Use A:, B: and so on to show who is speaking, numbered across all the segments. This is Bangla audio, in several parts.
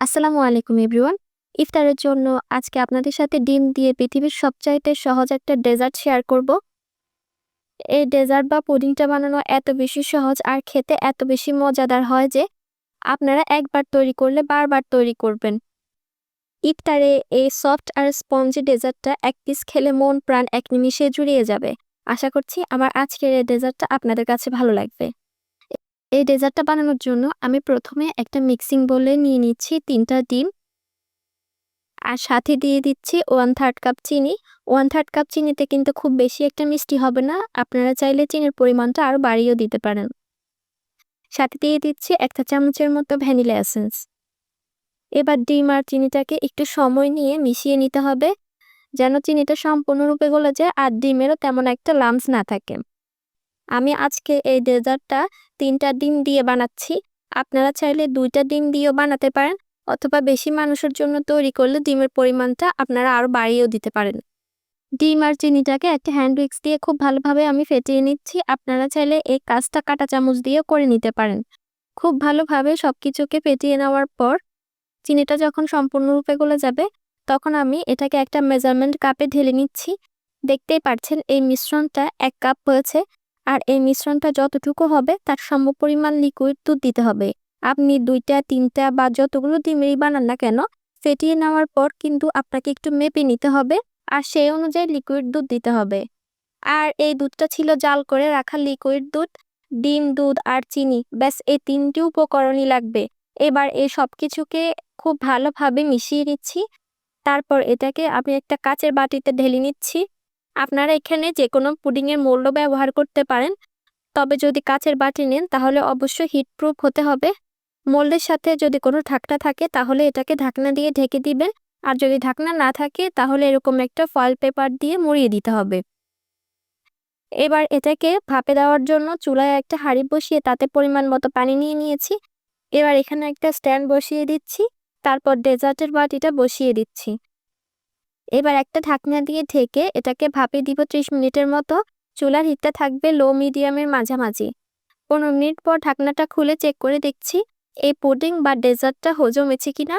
A: আসসালামু আলাইকুম এভরিওয়ান। ইফতারের জন্য আজকে আপনাদের সাথে ডিম দিয়ে পৃথিবীর সবচাইতে সহজ একটা ডেজার্ট শেয়ার করব। এই ডেজার্ট বা পুডিংটা বানানো এত বেশি সহজ আর খেতে এত বেশি মজাদার হয় যে আপনারা একবার তৈরি করলে বারবার তৈরি করবেন। ইফতারে এই সফট আর স্পঞ্জি ডেজার্টটা এক পিস খেলে মন প্রাণ এক নিমিষে জুড়িয়ে যাবে। আশা করছি আমার আজকের এই ডেজার্টটা আপনাদের কাছে ভালো লাগবে। এই ডেজার্টটা বানানোর জন্য আমি প্রথমে একটা মিক্সিং বোলে নিয়ে নিচ্ছি তিনটা ডিম। আর সাথে দিয়ে দিচ্ছি ওয়ান থার্ড কাপ চিনি। ওয়ান থার্ড কাপ চিনিতে কিন্তু খুব বেশি একটা মিষ্টি হবে না। আপনারা চাইলে চিনির পরিমাণটা আরও বাড়িয়েও দিতে পারেন। সাথে দিয়ে দিচ্ছি একটা চামচের মতো ভ্যানিলা এসেন্স। এবার ডিম আর চিনিটাকে একটু সময় নিয়ে মিশিয়ে নিতে হবে। যেন চিনিটা সম্পূর্ণরূপে গলে যায় আর ডিমেরও তেমন একটা লামস না থাকে। আমি আজকে এই ডেজার্টটা তিনটা ডিম দিয়ে বানাচ্ছি। আপনারা চাইলে দুইটা ডিম দিয়েও বানাতে পারেন অথবা বেশি মানুষের জন্য তৈরি করলে ডিমের পরিমাণটা আপনারা আরও বাড়িয়েও দিতে পারেন। ডিম আর চিনিটাকে একটা হ্যান্ড উইক্স দিয়ে খুব ভালোভাবে আমি ফেটিয়ে নিচ্ছি। আপনারা চাইলে এই কাজটা কাটা চামচ দিয়েও করে নিতে পারেন। খুব ভালোভাবে সব কিছুকে ফেটিয়ে নেওয়ার পর চিনিটা যখন সম্পূর্ণরূপে গলে যাবে তখন আমি এটাকে একটা মেজারমেন্ট কাপে ঢেলে নিচ্ছি। দেখতেই পাচ্ছেন এই মিশ্রণটা এক কাপ হয়েছে। আর এই মিশ্রণটা যতটুকু হবে, তার সম পরিমাণ লিকুইড দুধ দিতে হবে। আপনি দুইটা, তিনটা বা যতগুলো ডিমেরই বানান না কেন, ফেটিয়ে নেওয়ার পর কিন্তু আপনাকে একটু মেপে নিতে হবে আর সেই অনুযায়ী লিকুইড দুধ দিতে হবে। আর এই দুধটা ছিল জাল করে রাখা লিকুইড দুধ, ডিম দুধ আর চিনি, ব্যাস এই তিনটি উপকরণই লাগবে। এবার এই সব কিছুকে খুব ভালোভাবে মিশিয়ে নিচ্ছি। তারপর এটাকে আমি একটা কাচের বাটিতে ঢেলে নিচ্ছি। আপনারা এখানে যে কোনো পুডিংয়ের মৌল্য ব্যবহার করতে পারেন। তবে যদি কাচের বাটি নেন, তাহলে অবশ্যই হিটপ্রুফ হতে হবে। মোল্ডের সাথে যদি কোনো ঢাকনা থাকে, তাহলে এটাকে ঢাকনা দিয়ে ঢেকে দিবেন। আর যদি ঢাকনা না থাকে, তাহলে এরকম একটা ফয়েল পেপার দিয়ে মুড়িয়ে দিতে হবে। এবার এটাকে ভাপে দেওয়ার জন্য চুলায় একটা হাঁড়ি বসিয়ে তাতে পরিমাণ মতো পানি নিয়ে নিয়েছি। এবার এখানে একটা স্ট্যান্ড বসিয়ে দিচ্ছি। তারপর ডেজার্টের বাটিটা বসিয়ে দিচ্ছি। এবার একটা ঢাকনা দিয়ে ঢেকে এটাকে ভাপে দিব ত্রিশ মিনিটের মতো। চুলার হিটটা থাকবে লো মিডিয়ামের মাঝামাঝি। পনেরো মিনিট পর ঢাকনাটা খুলে চেক করে দেখছি এই পুডিং বা ডেজার্টটা হজমেছে কি না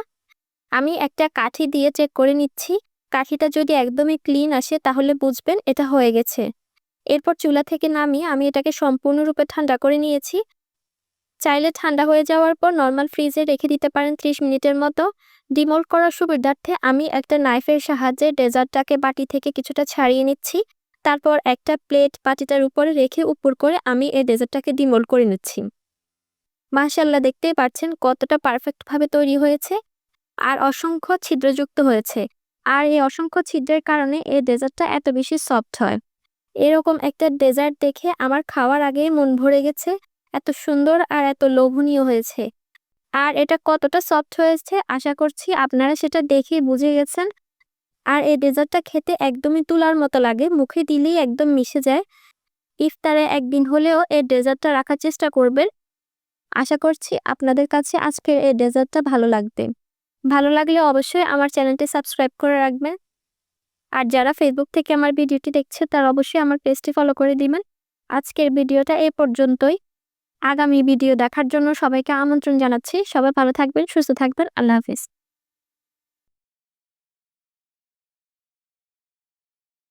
A: আমি একটা কাঠি দিয়ে চেক করে নিচ্ছি। কাঠিটা যদি একদমই ক্লিন আসে তাহলে বুঝবেন এটা হয়ে গেছে। এরপর চুলা থেকে নামিয়ে আমি এটাকে সম্পূর্ণরূপে ঠান্ডা করে নিয়েছি। চাইলে ঠান্ডা হয়ে যাওয়ার পর নর্মাল ফ্রিজে রেখে দিতে পারেন ত্রিশ মিনিটের মতো। ডিমোল্ড করার সুবিধার্থে আমি একটা নাইফের সাহায্যে ডেজার্টটাকে বাটি থেকে কিছুটা ছাড়িয়ে নিচ্ছি। তারপর একটা প্লেট বাটিটার উপরে রেখে উপর করে আমি এই ডেজার্টটাকে ডিমোল্ড করে নিচ্ছি। মাশাল্লাহ দেখতেই পাচ্ছেন কতটা পারফেক্টভাবে তৈরি হয়েছে আর অসংখ্য ছিদ্রযুক্ত হয়েছে। আর এই অসংখ্য ছিদ্রের কারণে এই ডেজার্টটা এত বেশি সফট হয়। এরকম একটা ডেজার্ট দেখে আমার খাওয়ার আগেই মন ভরে গেছে। এত সুন্দর আর এত লোভনীয় হয়েছে। আর এটা কতটা সফট হয়েছে আশা করছি আপনারা সেটা দেখে বুঝে গেছেন। আর এই ডেজার্টটা খেতে একদমই তুলার মতো লাগে, মুখে দিলেই একদম মিশে যায়। ইফতারে একদিন হলেও এই ডেজার্টটা রাখার চেষ্টা করবেন। আশা করছি আপনাদের কাছে আজকের এই ডেজার্টটা ভালো লাগবে। ভালো লাগলে অবশ্যই আমার চ্যানেলটি সাবস্ক্রাইব করে রাখবেন। আর যারা ফেসবুক থেকে আমার ভিডিওটি দেখছে তারা অবশ্যই আমার পেজটি ফলো করে দিবেন। আজকের ভিডিওটা এ পর্যন্তই। আগামী ভিডিও দেখার জন্য সবাইকে আমন্ত্রণ জানাচ্ছি। সবাই ভালো থাকবেন সুস্থ থাকবেন। আল্লাহ হাফিজ।